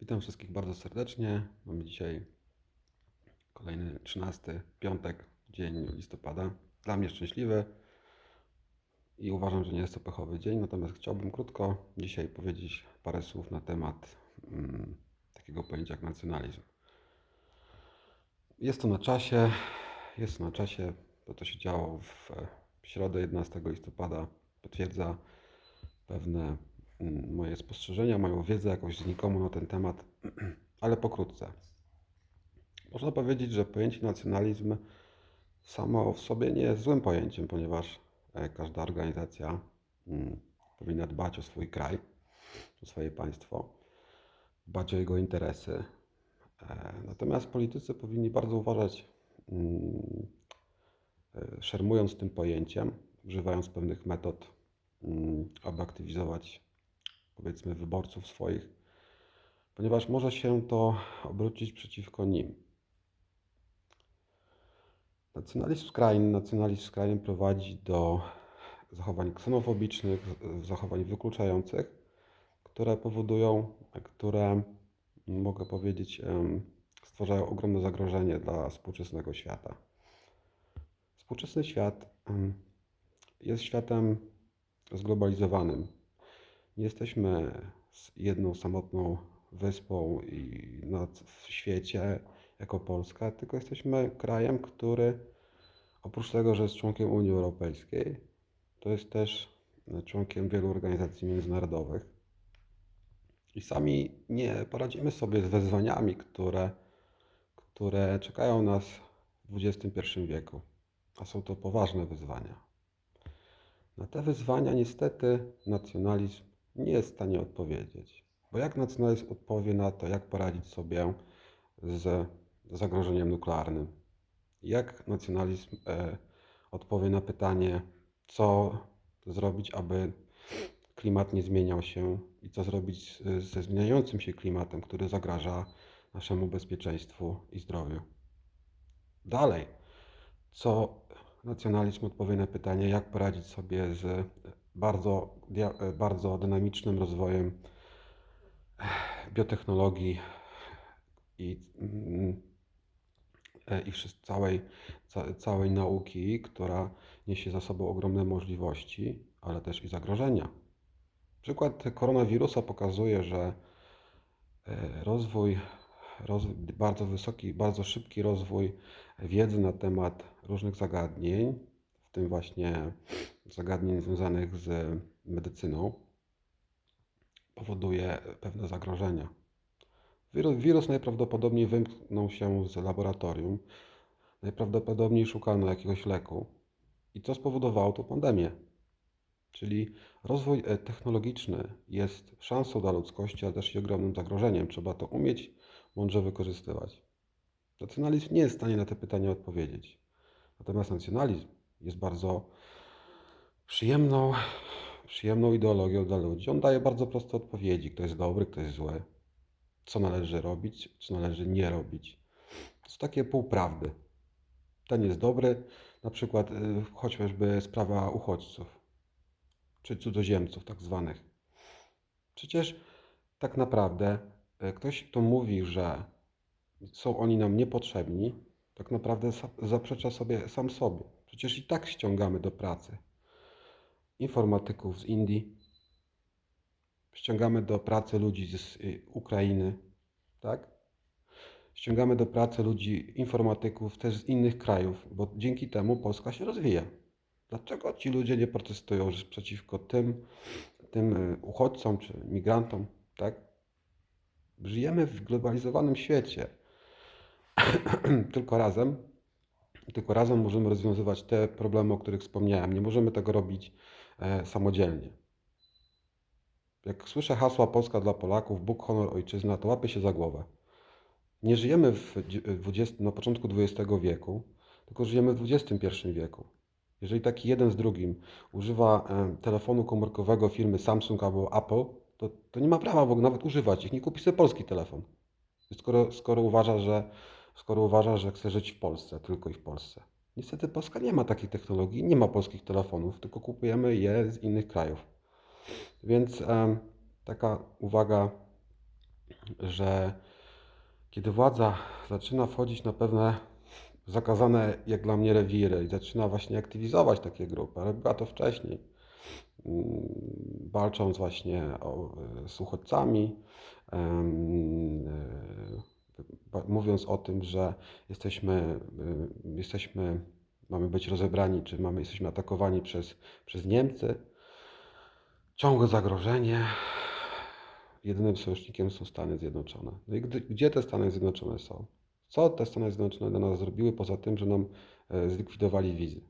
Witam wszystkich bardzo serdecznie. Mamy dzisiaj kolejny 13 piątek, dzień listopada. Dla mnie szczęśliwy i uważam, że nie jest to pechowy dzień. Natomiast chciałbym krótko dzisiaj powiedzieć parę słów na temat mm, takiego pojęcia jak nacjonalizm. Jest to na czasie, jest to na czasie, to co się działo w, środę 11 listopada potwierdza pewne moje spostrzeżenia, moją wiedzę jakąś znikomą na ten temat, ale pokrótce. Można powiedzieć, że pojęcie nacjonalizm samo w sobie nie jest złym pojęciem, ponieważ e, każda organizacja mm, powinna dbać o swój kraj, o swoje państwo, dbać o jego interesy. E, Natomiast politycy powinni bardzo uważać, mm, e, szermując tym pojęciem, używając pewnych metod, mm, aby aktywizować, powiedzmy, wyborców swoich, ponieważ może się to obrócić przeciwko nim. Nacjonalizm skrajny, nacjonalizm skrajny prowadzi do zachowań ksenofobicznych, zachowań wykluczających, które powodują, które mogę powiedzieć, stwarzają ogromne zagrożenie dla współczesnego świata. Współczesny świat jest światem zglobalizowanym. Jesteśmy jedną samotną wyspą i na, w świecie jako Polska, tylko jesteśmy krajem, który oprócz tego, że jest członkiem Unii Europejskiej, to jest też członkiem wielu organizacji międzynarodowych. I sami nie poradzimy sobie z wyzwaniami, które, które czekają nas w XXI wieku. A są to poważne wyzwania. Na te wyzwania niestety nacjonalizm nie jest w stanie odpowiedzieć. Bo jak nacjonalizm odpowie na to, jak poradzić sobie z zagrożeniem nuklearnym? Jak nacjonalizm e, odpowie na pytanie, co zrobić, aby klimat nie zmieniał się i co zrobić ze zmieniającym się klimatem, który zagraża naszemu bezpieczeństwu i zdrowiu? Dalej, co nacjonalizm odpowie na pytanie, jak poradzić sobie z bardzo, dia- bardzo dynamicznym rozwojem biotechnologii i, mm, e, i całej, ca, całej nauki, która niesie za sobą ogromne możliwości, ale też i zagrożenia. Przykład koronawirusa pokazuje, że e, rozwój, rozwój, bardzo wysoki, bardzo szybki rozwój wiedzy na temat różnych zagadnień, w tym właśnie zagadnień związanych z medycyną, powoduje pewne zagrożenia. Wirus, najprawdopodobniej wymknął się z laboratorium, najprawdopodobniej szukano jakiegoś leku. I co spowodowało tą pandemię? Czyli rozwój e, technologiczny jest szansą dla ludzkości, ale też i ogromnym zagrożeniem. Trzeba to umieć mądrze wykorzystywać. Nacjonalizm nie jest w stanie na te pytania odpowiedzieć. Natomiast nacjonalizm jest bardzo przyjemną, przyjemną ideologią dla ludzi. On daje bardzo proste odpowiedzi, kto jest dobry, kto jest zły, co należy robić, co należy nie robić. To są takie półprawdy. Ten jest dobry, na przykład y, chociażby sprawa uchodźców, czy cudzoziemców tak zwanych. Przecież tak naprawdę y, ktoś, kto mówi, że są oni nam niepotrzebni, tak naprawdę zaprzecza sobie sam sobie. Przecież i tak ściągamy do pracy informatyków z Indii, ściągamy do pracy ludzi z y, Ukrainy, tak? Ściągamy do pracy ludzi, informatyków też z innych krajów, bo dzięki temu Polska się rozwija. Dlaczego ci ludzie nie protestują przeciwko tym, tym y, uchodźcom czy migrantom, tak? Żyjemy w globalizowanym świecie. tylko razem, tylko razem możemy rozwiązywać te problemy, o których wspomniałem. Nie możemy tego robić e, samodzielnie. Jak słyszę hasła Polska dla Polaków, Bóg, honor, ojczyzna, to łapię się za głowę. Nie żyjemy w dzie- 20, na początku XX wieku, tylko żyjemy w XXI wieku. Jeżeli taki jeden z drugim używa e, telefonu komórkowego firmy Samsung albo Apple, to, to nie ma prawa w ogóle nawet używać ich. Nie kupi sobie polski telefon. Skoro, skoro, uważa, że, skoro uważa, że chce żyć w Polsce, tylko i w Polsce. Niestety Polska nie ma takiej technologii, nie ma polskich telefonów, tylko kupujemy je z innych krajów. Więc taka uwaga że kiedy władza zaczyna wchodzić na pewne zakazane, jak dla mnie, rewiry i zaczyna właśnie aktywizować takie grupy, ale była to wcześniej, mm, walcząc właśnie o, e, z uchodźcami, e, mówiąc o tym, że jesteśmy, y, jesteśmy, mamy być rozebrani, czy mamy, jesteśmy atakowani przez, przez Niemcy. Ciągłe zagrożenie. Jedynym sojusznikiem są Stany Zjednoczone. No i gdy, gdzie te Stany Zjednoczone są? Co te Stany Zjednoczone dla nas zrobiły, poza tym, że nam e, zlikwidowali wizy?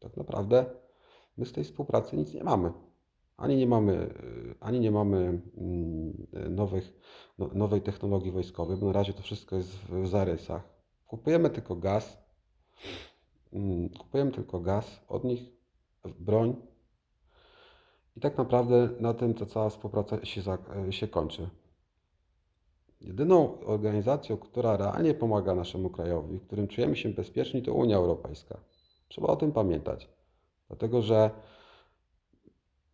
Tak naprawdę my z tej współpracy nic nie mamy. Ani nie mamy, ani nie mamy mm, nowych, no, nowej technologii wojskowej, bo na razie to wszystko jest w zarysach. Kupujemy tylko gaz, mm, kupujemy tylko gaz od nich, broń i tak naprawdę na tym ta cała współpraca się, się kończy. Jedyną organizacją, która realnie pomaga naszemu krajowi, w którym czujemy się bezpieczni, to Unia Europejska. Trzeba o tym pamiętać. Dlatego, że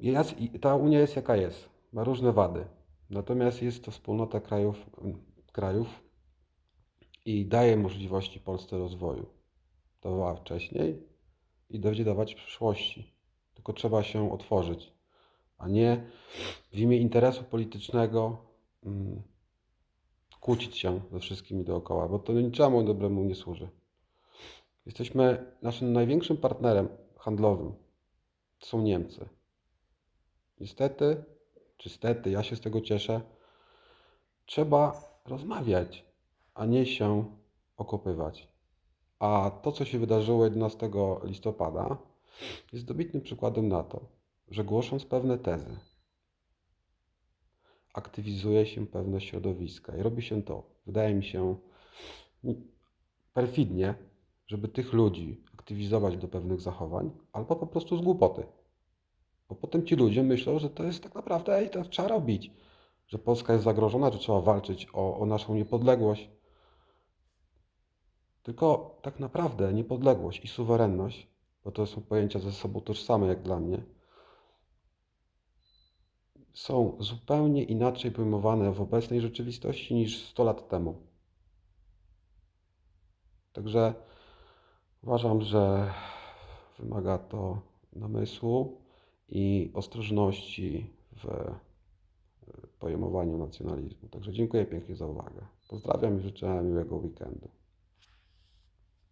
jest, ta Unia jest jaka jest, ma różne wady. Natomiast jest to wspólnota krajów, krajów i daje możliwości Polsce rozwoju. Dawała wcześniej i będzie dawać w przyszłości. Tylko trzeba się otworzyć, a nie w imię interesu politycznego mm, kłócić się ze wszystkimi dookoła, bo to niczemu dobremu nie służy. Jesteśmy naszym największym partnerem handlowym. To są Niemcy. Niestety, czy stety, ja się z tego cieszę, trzeba rozmawiać, a nie się okopywać. A to, co się wydarzyło 11 listopada, jest dobitnym przykładem na to, że głosząc pewne tezy, aktywizuje się pewne środowiska i robi się to, wydaje mi się, perfidnie, żeby tych ludzi aktywizować do pewnych zachowań, albo po prostu z głupoty. Bo potem ci ludzie myślą, że to jest tak naprawdę, ej, to trzeba robić, że Polska jest zagrożona, że trzeba walczyć o, o naszą niepodległość. Tylko tak naprawdę niepodległość i suwerenność, bo to są pojęcia ze sobą tożsame jak dla mnie, są zupełnie inaczej pojmowane w obecnej rzeczywistości niż 100 lat temu. Także uważam, że wymaga to namysłu i ostrożności w pojmowaniu nacjonalizmu. Także dziękuję pięknie za uwagę. Pozdrawiam i życzę miłego weekendu.